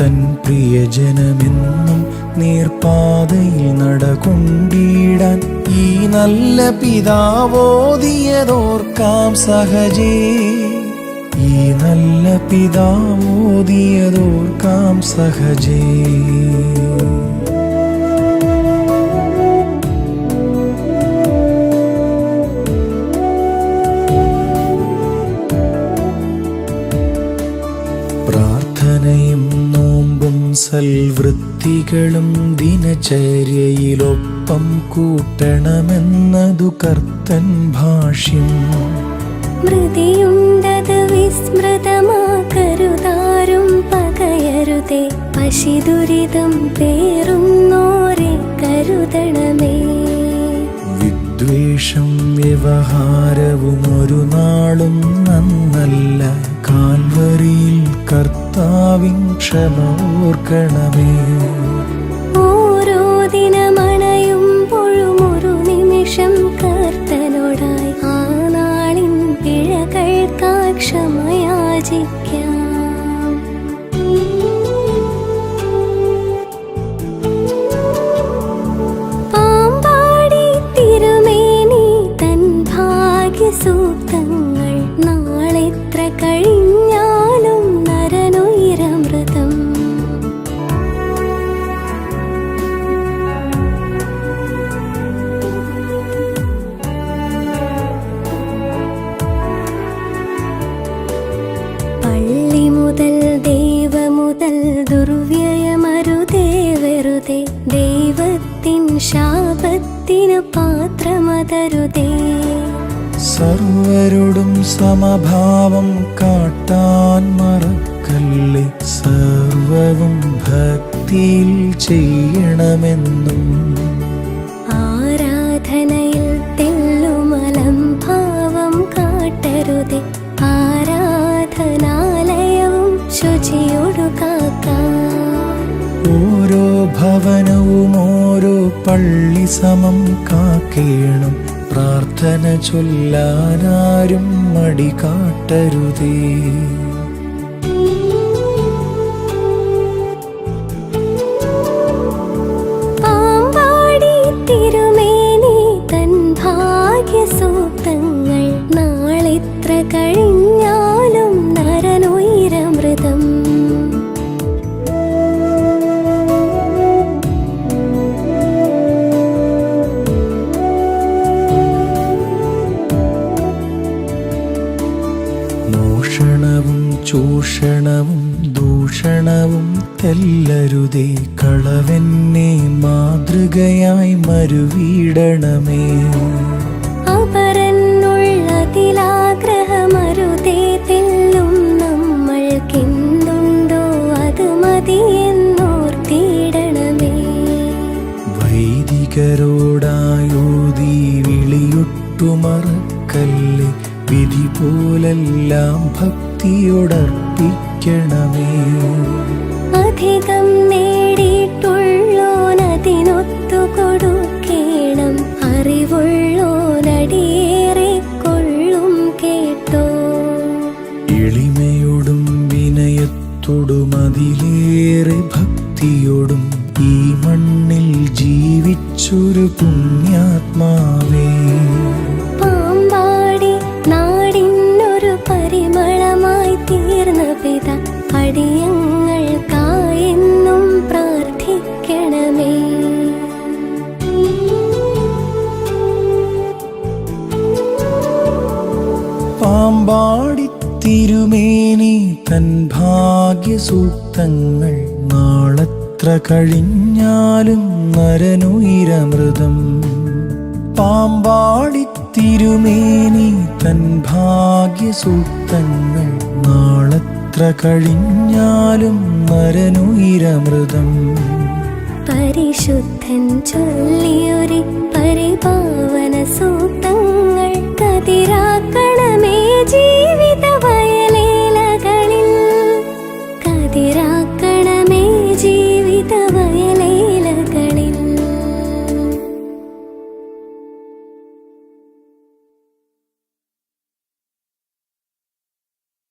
തൻ പ്രിയജനമെന്നും നീർപാതയിൽ നടകൊണ്ടിടാൻ ഈ നല്ല പിതാവോതിയതോർക്കാം സഹജേ. ഈ നല്ല പിതാവോതിയതോർക്കാം സഹജേ. സൽവൃത്തികളും ദിനചര്യയിലൊപ്പം കൂട്ടണമെന്നതു കർത്തൻ ഭാഷ്യം. മൃതിയുണ്ടത് വിസ്മൃതമാക്കരുതാരും പകയരുതേ. പശിദുരിതം പേറുന്നോരെ കരുതണമേ. വിദ്വേഷം വ്യവഹാരവും ഒരു നാളും നന്നല്ല. കാൽവരിയിൽ കർത്താവിൻ ക്ഷമോർക്കണമേ ഓരോ ദിനമണയുമ്പോഴും ഒരു നിമിഷം കർത്തനോടായി ആ നാളിൻ പിഴകൾക്കായി ക്ഷമയാചിക്കാം ദുർവ്യയമരുതേ വെറുതെ ദൈവത്തിൻ ശാപത്തിനു പാത്രമതരുതേ. സർവരോടും സമഭാവം കാട്ടാൻ മറക്കല്ലേ? സർവവും ഭക്തിയിൽ ചെയ്യണമെന്നും. ആരാധനയിൽ ഭവനവും ഓരോ പള്ളി സമം കാക്കേണം. പ്രാർത്ഥന ചൊല്ലാനാരും മടി കാട്ടരുതേ ും. നരനുയരമൃതം. ചൂഷണവും ദൂഷണവും തെല്ലരുതേ കളവെന്നെ മാതൃകയായി മരുവീടണമേ. അപരനുള്ളതിലാഗ്രഹമരുതേ തെല്ലും നമ്മൾക്കെന്തുണ്ടോ അത് മതിയെന്നോർത്തിയിടണമേ വൈദികരോടായോതി വിളിയൊട്ടുമറക്കല്ലേ വിധി പോലെല്ലാം ഭക്തിയോടർപ്പിക്കണമേ. അധികം നേടിയിട്ടുള്ളോനതിനൊത്തു കൊടുക്കേണം അറിവുള്ളോനടിയേറെ കൊള്ളും കേട്ടോ. എളിമയോടും വിനയത്തോടും അതിലേറെ ഭക്തിയോടും ഈ മണ്ണിൽ ജീവിച്ചൊരു പുണ്യാത്മാവേ. തിരുമേനി തൻ ഭാഗ്യസൂക്തങ്ങൾ നാളത്ര കഴിഞ്ഞാലും നരനുയരമൃതം. പാമ്പാടി തിരുമേനി തൻ ഭാഗ്യസൂക്തങ്ങൾ നാളത്ര കഴിഞ്ഞാലും നരനുയരമൃതം. പരിശുദ്ധൻ ചൊല്ലിയൊരു പരിപാവന സൂക്തങ്ങൾ കതിരാക്കണമേ ജീവി